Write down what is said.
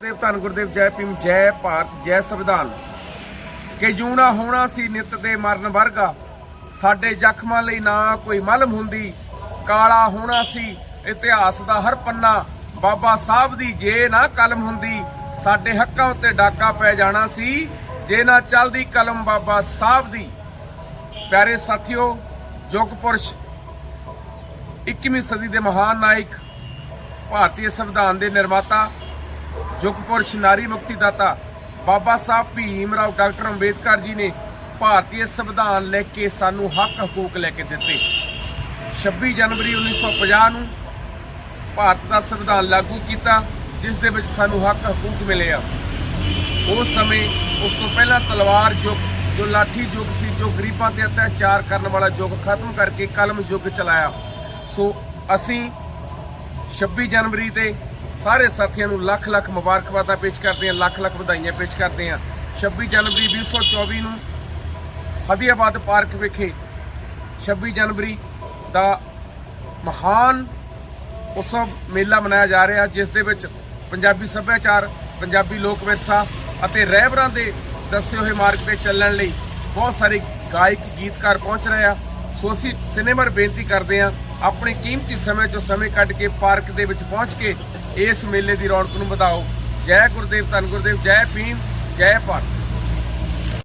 ਦੇਵ ਧੰਨ ਗੁਰਦੇਵ, ਜੈ ਭੀਮ, ਜੈ ਭਾਰਤ, ਜੈ ਸੰਵਿਧਾਨ। ਕਿ ਜੂਣਾ ਹੋਣਾ ਸੀ ਨਿਤ ਦੇ ਮਰਨ ਵਰਗਾ, ਸਾਡੇ ਜ਼ਖਮਾਂ ਲਈ ਨਾ ਕੋਈ ਮਲਮ ਹੁੰਦੀ, ਕਾਲਾ ਹੋਣਾ ਸੀ ਇਤਿਹਾਸ ਦਾ ਹਰ ਪੰਨਾ, ਬਾਬਾ ਸਾਹਿਬ ਦੀ ਜੇ ਨਾ ਕਲਮ ਹੁੰਦੀ, ਸਾਡੇ ਹੱਕਾਂ ਉੱਤੇ ਡਾਕਾ ਪੈ ਜਾਣਾ ਸੀ, ਜੇ ਨਾ ਚੱਲਦੀ ਕਲਮ ਬਾਬਾ ਸਾਹਿਬ ਦੀ। ਪਿਆਰੇ ਸਾਥੀਓ ਯੁੱਗ ਪੁਰਸ਼ 21ਵੀਂ ਸਦੀ ਦੇ ਮਹਾਨ ਨਾਇਕ, ਭਾਰਤੀ ਸੰਵਿਧਾਨ ਦੇ ਨਿਰਮਾਤਾ ਯੁੱਗ ਪੁਰਸ਼ ਨਾਰੀ ਮੁਕਤੀ ਦਾਤਾ ਬਾਬਾ ਸਾਹਿਬ ਭੀਮ ਰਾਓ ਡਾਕਟਰ ਅੰਬੇਦਕਰ ਜੀ ਨੇ ਭਾਰਤੀ ਸੰਵਿਧਾਨ ਲੈ ਕੇ ਸਾਨੂੰ ਹੱਕ ਹਕੂਕ ਲੈ ਕੇ ਦਿੱਤੇ। 26 ਜਨਵਰੀ 1950 ਨੂੰ ਭਾਰਤ ਦਾ ਸੰਵਿਧਾਨ ਲਾਗੂ ਕੀਤਾ, ਜਿਸ ਦੇ ਵਿੱਚ ਸਾਨੂੰ ਹੱਕ ਹਕੂਕ ਮਿਲੇ ਆ। ਉਸ ਸਮੇਂ ਉਸ ਤੋਂ ਪਹਿਲਾਂ ਤਲਵਾਰ ਯੁੱਗ, ਜੋ ਲਾਠੀ ਯੁੱਗ ਸੀ, ਜੋ ਗਰੀਬਾਂ ਤੇ ਅਤਿਆਚਾਰ ਕਰਨ ਵਾਲਾ ਯੁੱਗ ਖਤਮ ਕਰਕੇ ਕਲਮ ਯੁੱਗ ਚਲਾਇਆ। ਸੋ ਅਸੀਂ 26 ਜਨਵਰੀ ਤੇ ਸਾਰੇ ਸਾਥੀਆਂ ਨੂੰ ਲੱਖ ਲੱਖ ਮੁਬਾਰਕਬਾਦਾਂ ਪੇਸ਼ ਕਰਦੇ ਹਾਂ, ਲੱਖ ਲੱਖ ਵਧਾਈਆਂ ਪੇਸ਼ ਕਰਦੇ ਹਾਂ। 26 ਜਨਵਰੀ 2024 ਨੂੰ ਹਦੀਆਬਾਦ ਪਾਰਕ ਵਿਖੇ 26 ਜਨਵਰੀ ਦਾ ਮਹਾਨ ਉਤਸਵ ਮੇਲਾ ਮਨਾਇਆ ਜਾ ਰਿਹਾ, ਜਿਸ ਦੇ ਵਿੱਚ ਪੰਜਾਬੀ ਸੱਭਿਆਚਾਰ, ਪੰਜਾਬੀ ਲੋਕ ਵਿਰਸਾ ਅਤੇ ਰਹਿਬਰਾਂ ਦੇ ਦੱਸੇ ਹੋਏ ਮਾਰਗ ਤੇ ਚੱਲਣ ਲਈ ਬਹੁਤ ਸਾਰੇ ਗਾਇਕ, ਗੀਤਕਾਰ ਪਹੁੰਚ ਰਹੇ ਆ। ਸੋ ਅਸੀਂ ਸਿਨੇਮਰ ਬੇਨਤੀ ਕਰਦੇ ਹਾਂ, ਆਪਣੇ ਕੀਮਤੀ ਸਮੇਂ ਚੋਂ ਸਮੇਂ ਕੱਢ ਕੇ ਪਾਰਕ ਦੇ ਵਿੱਚ ਪਹੁੰਚ ਕੇ ਇਸ ਮੇਲੇ ਦੀ ਰੌਣਕ ਨੂੰ ਵਧਾਓ। ਜੈ ਗੁਰਦੇਵ, ਧੰਨ ਗੁਰਦੇਵ, ਜੈ ਭੀਮ, ਜੈ ਭਾਰਤ।